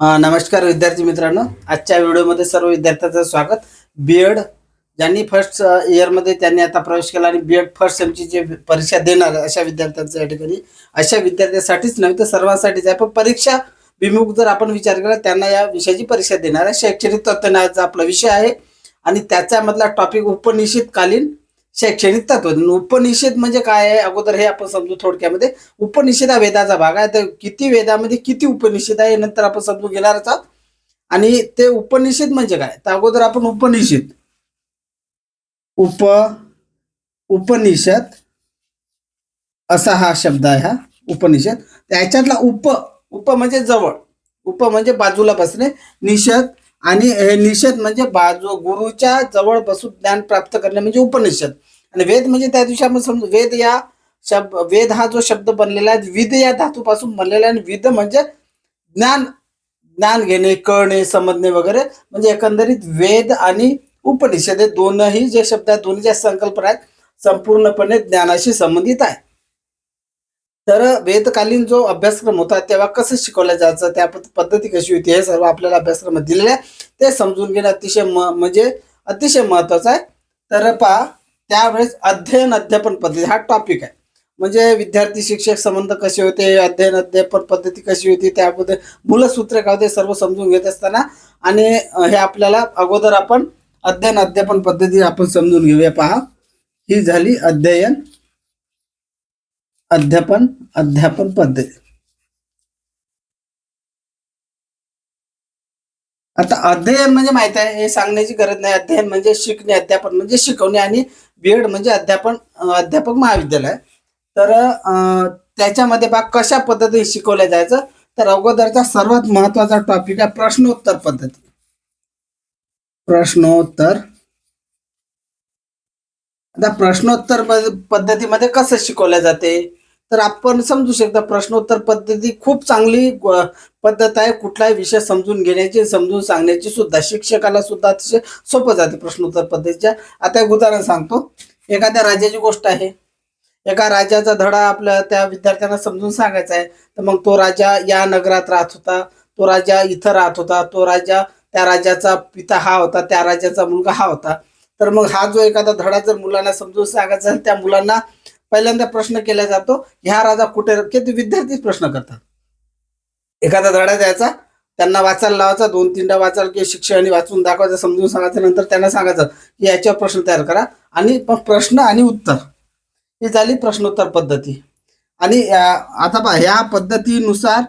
नमस्कार विद्यार्थी मित्रांनो. आजच्या व्हिडिओमध्ये सर्व विद्यार्थ्यांचं स्वागत. बी एड ज्यांनी फर्स्ट इयरमध्ये त्यांनी आता प्रवेश केला आणि बी एड फर्स्ट सेमची जे परीक्षा देणार अशा विद्यार्थ्यांचं या ठिकाणी. अशा विद्यार्थ्यांसाठीच नव्हे तर सर्वांसाठीच आहे. पण परीक्षा विमुख जर आपण विचार केला त्यांना या विषयाची परीक्षा देणार. आहे शैक्षणिक तत्त्वज्ञानाचा आपला विषय आहे. आणि त्याच्यामधला टॉपिक उपनिषितकालीन शैक्षणिक तत्व. उपनिषेध म्हणजे काय आहे? अगोदर हे आपण समजू थोडक्यामध्ये. उपनिषेध हा वेदाचा भाग आहे. तर किती वेदामध्ये किती उपनिषेध आहे? नंतर आपण समजून घेणारच आहोत. आणि ते उपनिषेध म्हणजे काय? तर अगोदर आपण उपनिषेध उप उपनिषद. असा हा शब्द आहे हा. उपनिषद. त्याच्यातला उप उप म्हणजे जवळ. उप म्हणजे बाजूला बसणे. निषद आणि हे निषेध म्हणजे बाजू गुरुच्या जवळ बसून ज्ञान प्राप्त करणे म्हणजे उपनिषद. आणि वेद म्हणजे त्या दिवशी आपण समजू वेद या शब्द वेद हा जो शब्द बनलेला आहे विद या धातूपासून बनलेला आहे आणि विद म्हणजे ज्ञान ज्ञान घेणे कळणे समजणे वगैरे म्हणजे एकंदरीत वेद आणि उपनिषद हे दोनही जे शब्द आहेत दोन्ही ज्या संकल्पना आहेत संपूर्णपणे ज्ञानाशी संबंधित आहे तर वेदकालीन जो अभ्यासक्रम होता तेव्हा कसं शिकवलं जायचं त्या पद्धती कशी होती हे सर्व आपल्याला अभ्यासक्रमात दिलेलं आहे. ते समजून घेणं अतिशय म म्हणजे अतिशय महत्वाचं आहे. तर पहा त्यावेळेस अध्ययन अध्यापन पद्धती हा टॉपिक आहे. म्हणजे विद्यार्थी शिक्षक संबंध कसे होते अध्ययन अध्यापन पद्धती कशी होती त्याबद्दल मूलसूत्र काय होते सर्व समजून घेत असताना आणि हे आपल्याला अगोदर आपण अध्ययन अध्यापन पद्धती आपण समजून घेऊया. पहा ही झाली अध्ययन. अध्यापन अध्यापन पद्धती. आता अध्ययन म्हणजे माहीत आहे हे सांगण्याची गरज नाही. अध्ययन म्हणजे शिकणे अध्यापन म्हणजे शिकवणे आणि बीएड म्हणजे अध्यापन अध्यापक महाविद्यालय. तर त्याच्यामध्ये बा कशा पद्धतीने शिकवलं जायचं? तर अगोदरचा सर्वात महत्त्वाचा टॉपिक आहे प्रश्नोत्तर पद्धती. प्रश्नोत्तर. आता प्रश्नोत्तर पद्धतीमध्ये कसं शिकवलं जाते? तर आपण समजू शकता प्रश्नोत्तर पद्धती खूप चांगली ग- पद्धत आहे. कुठलाही विषय समजून घेण्याची समजून सांगण्याची सुद्धा शिक्षकाला सुद्धा अतिशय सोपं जाते प्रश्नोत्तर पद्धतीच्या. आता एक उदाहरण सांगतो. एखाद्या राज्याची गोष्ट आहे. एका राजाचा धडा आपल्या त्या विद्यार्थ्यांना समजून सांगायचा आहे. तर मग तो राजा या नगरात राहत होता. तो राजा इथं राहत होता. तो राजा त्या राजाचा पिता हा होता. त्या राजाचा मुलगा हा होता. तर मग हा जो एखादा धडा जर मुलांना समजून सांगायचा त्या मुलांना पहिल्यांदा प्रश्न केला जातो ह्या राजा कुठे की ते विद्यार्थीच प्रश्न करतात. एखादा धडा द्यायचा त्यांना वाचायला लावायचा दोन तीनदा वाचायला की शिक्षकांनी वाचून दाखवायचं समजून सांगायचं नंतर त्यांना सांगायचं की याच्यावर प्रश्न तयार करा. आणि मग प्रश्न आणि उत्तर. ही झाली प्रश्नोत्तर पद्धती. आणि आता पहा ह्या पद्धतीनुसार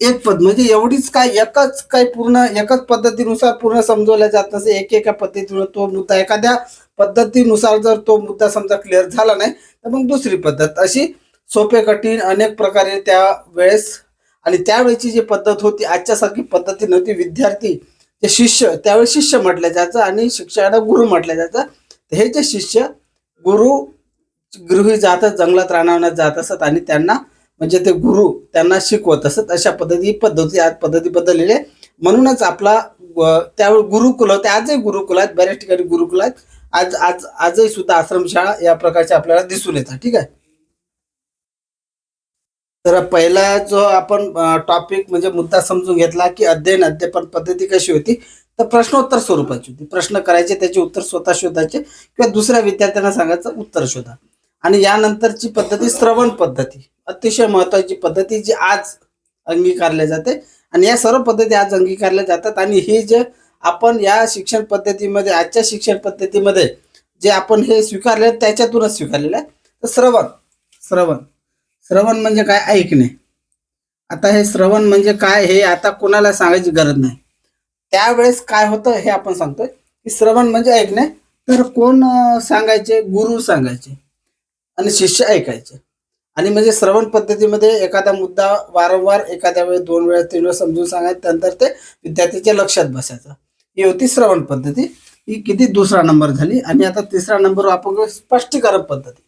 एक पद म्हणजे एवढीच काय एकच काय पूर्ण एकच पद्धतीनुसार पूर्ण समजवल्या जात नसे. एक एका पद्धतीनं तो मुद्दा एखाद्या पद्धतीनुसार जर तो मुद्दा समजा क्लिअर झाला नाही तर मग दुसरी पद्धत. अशी सोपे कठीण अनेक प्रकारे त्या वेळेस आणि त्यावेळेची जी पद्धत होती आजच्यासारखी पद्धती नव्हती. विद्यार्थी जे शिष्य त्यावेळेस शिष्य म्हटलं जायचं आणि शिक्षकाला गुरु म्हटलं जायचं. हे जे शिष्य गुरु गृही जातात जंगलात रानावण्यात जात असत आणि त्यांना म्हणजे ते गुरु त्यांना शिकवत असत अशा पद्धती पद्धती आज पद्धती बदललेली आहे. म्हणूनच आपला त्यावेळी गुरुकुल होते आजही गुरुकुल आहेत बऱ्याच ठिकाणी गुरुकुल आहेत. आज आज आजही सुद्धा आश्रमशाळा या प्रकारच्या आपल्याला दिसून येतात ठीक आहे? तर पहिला जो आपण टॉपिक म्हणजे मुद्दा समजून घेतला की अध्ययन अध्यापन पद्धती कशी होती तर प्रश्नोत्तर स्वरूपाची होती. प्रश्न करायचे त्याचे उत्तर स्वतः शोधायचे किंवा दुसऱ्या विद्यार्थ्यांना सांगायचं उत्तर शोधा. आणि यानंतरची पद्धती श्रवण पद्धती. अतिशय महत्वाची पद्धती जी आज अंगीकारल्या जाते. आणि या सर्व पद्धती आज अंगीकारल्या जातात. आणि हे जे आपण या शिक्षण पद्धतीमध्ये आजच्या शिक्षण पद्धतीमध्ये जे आपण हे स्वीकारले त्याच्यातूनच स्वीकारलेलं आहे. तर श्रवण श्रवण. श्रवण म्हणजे काय? ऐकणे. आता हे श्रवण म्हणजे काय हे आता कोणाला सांगायची गरज नाही. त्यावेळेस काय होतं हे आपण सांगतोय. की श्रवण म्हणजे ऐकणे. तर कोण सांगायचे? गुरु सांगायचे. आणि शिष्य ऐकायचे. आणि म्हणजे श्रवण पद्धतीमध्ये एखादा मुद्दा वारंवार एखाद्या वेळेस दोन वेळा तीन वेळा समजून सांगायचं त्यानंतर ते विद्यार्थ्याच्या लक्षात बसायचं. ही होती श्रवण पद्धती. ही किती दुसरा नंबर झाली. आणि आता तिसरा नंबर आपण स्पष्टीकरण पद्धती.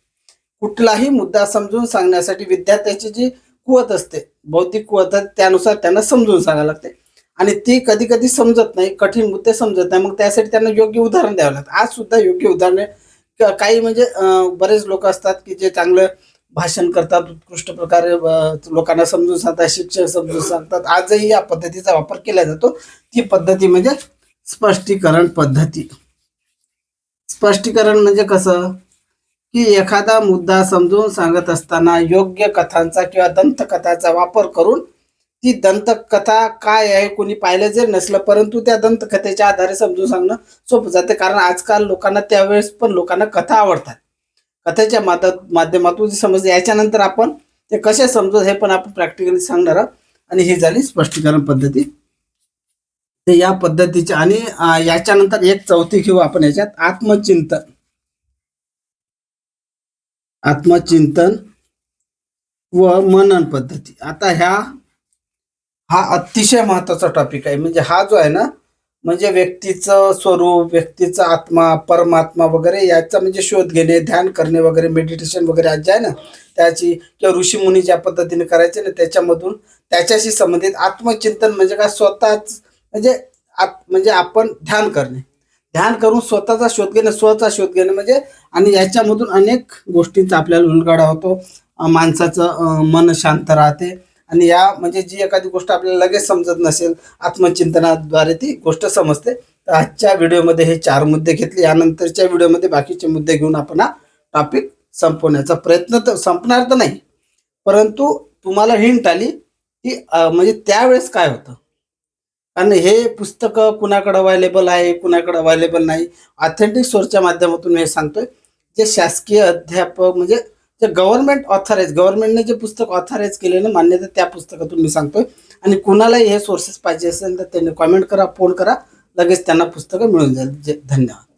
कुठलाही मुद्दा समजून सांगण्यासाठी विद्यार्थ्याची जी कुवत असते बौद्धिक कुवत त्यानुसार त्यांना समजून सांगायला लागते. आणि ती कधी कधी समजत नाही कठीण मुद्दे समजत नाही. मग त्यासाठी त्यांना योग्य उदाहरण द्यावं लागतं. आज सुद्धा योग्य उदाहरणे काही म्हणजे बरेच लोक असतात की जे चांगलं भाषण करतात उत्कृष्ट प्रकारे लोकांना समजून सांगतात शिक्षक समजून सांगतात. आजही या पद्धतीचा वापर केला जातो. ती पद्धती म्हणजे स्पष्टीकरण पद्धती. स्पष्टीकरण म्हणजे कसं? की एखादा मुद्दा समजून सांगत असताना योग्य कथांचा किंवा दंतकथाचा वापर करून ती दंतकथा काय आहे कोणी पाहिलं जर नसलं परंतु त्या दंतकथेच्या आधारे समजून सांगणं सोपं जाते. कारण आजकाल लोकांना त्यावेळेस पण लोकांना कथा आवडतात. कथेच्या माध माध्यमातून समजते याच्यानंतर आपण ते कसे समजत हे पण आपण प्रॅक्टिकली सांगणार आहोत. आणि ही झाली स्पष्टीकरण पद्धती. ते या पद्धतीच्या आणि याच्यानंतर एक चौथी घेऊ आपण याच्यात. आत्मचिंतन. आत्मचिंतन व मनन पद्धती. आता ह्या हा अतिशय महत्त्वाचा टॉपिक आहे. म्हणजे हा जो आहे ना म्हणजे व्यक्तीचं स्वरूप व्यक्तीचा आत्मा परमात्मा वगैरे याचा म्हणजे शोध घेणे ध्यान करणे वगैरे मेडिटेशन वगैरे आज जे आहे ना त्याची किंवा ऋषीमुनी ज्या पद्धतीने करायचे ना त्याच्यामधून त्याच्याशी संबंधित आत्मचिंतन म्हणजे काय स्वतःच म्हणजे आत म्हणजे आपण ध्यान करणे. ध्यान करून स्वतःचा शोध घेणे स्वतःचा शोध घेणे म्हणजे आणि याच्यामधून अनेक गोष्टींचा आपल्याला उलगडा होतो. माणसाचं मन शांत राहते. आणि या म्हणजे जी एखादी गोष्ट आपल्याला लगेच समजत नसेल आत्मचिंतनाद्वारे ती गोष्ट समजते तर आजच्या व्हिडिओमध्ये हे चार मुद्दे घेतले. यानंतरच्या व्हिडिओमध्ये बाकीचे मुद्दे घेऊन आपण हा टॉपिक संपवण्याचा प्रयत्न तर संपणार तर नाही परंतु तुम्हाला हिंट आली की म्हणजे त्यावेळेस काय होतं? कारण हे पुस्तकं कुणाकडे अवायलेबल आहे कुणाकडे अवायलेबल नाही? ऑथेंटिक सोर्सच्या माध्यमातून मी हे सांगतोय. जे शासकीय अध्यापक म्हणजे जे गव्हर्नमेंट ऑथराईज गव्हर्नमेंटने जे पुस्तक ऑथराईज केले ना मान्यता त्या पुस्तकातून मी सांगतोय. आणि कुणालाही हे सोर्सेस पाहिजे असेल तर त्यांनी कॉमेंट करा फोन करा लगेच त्यांना पुस्तकं मिळून जाईल. जे धन्यवाद.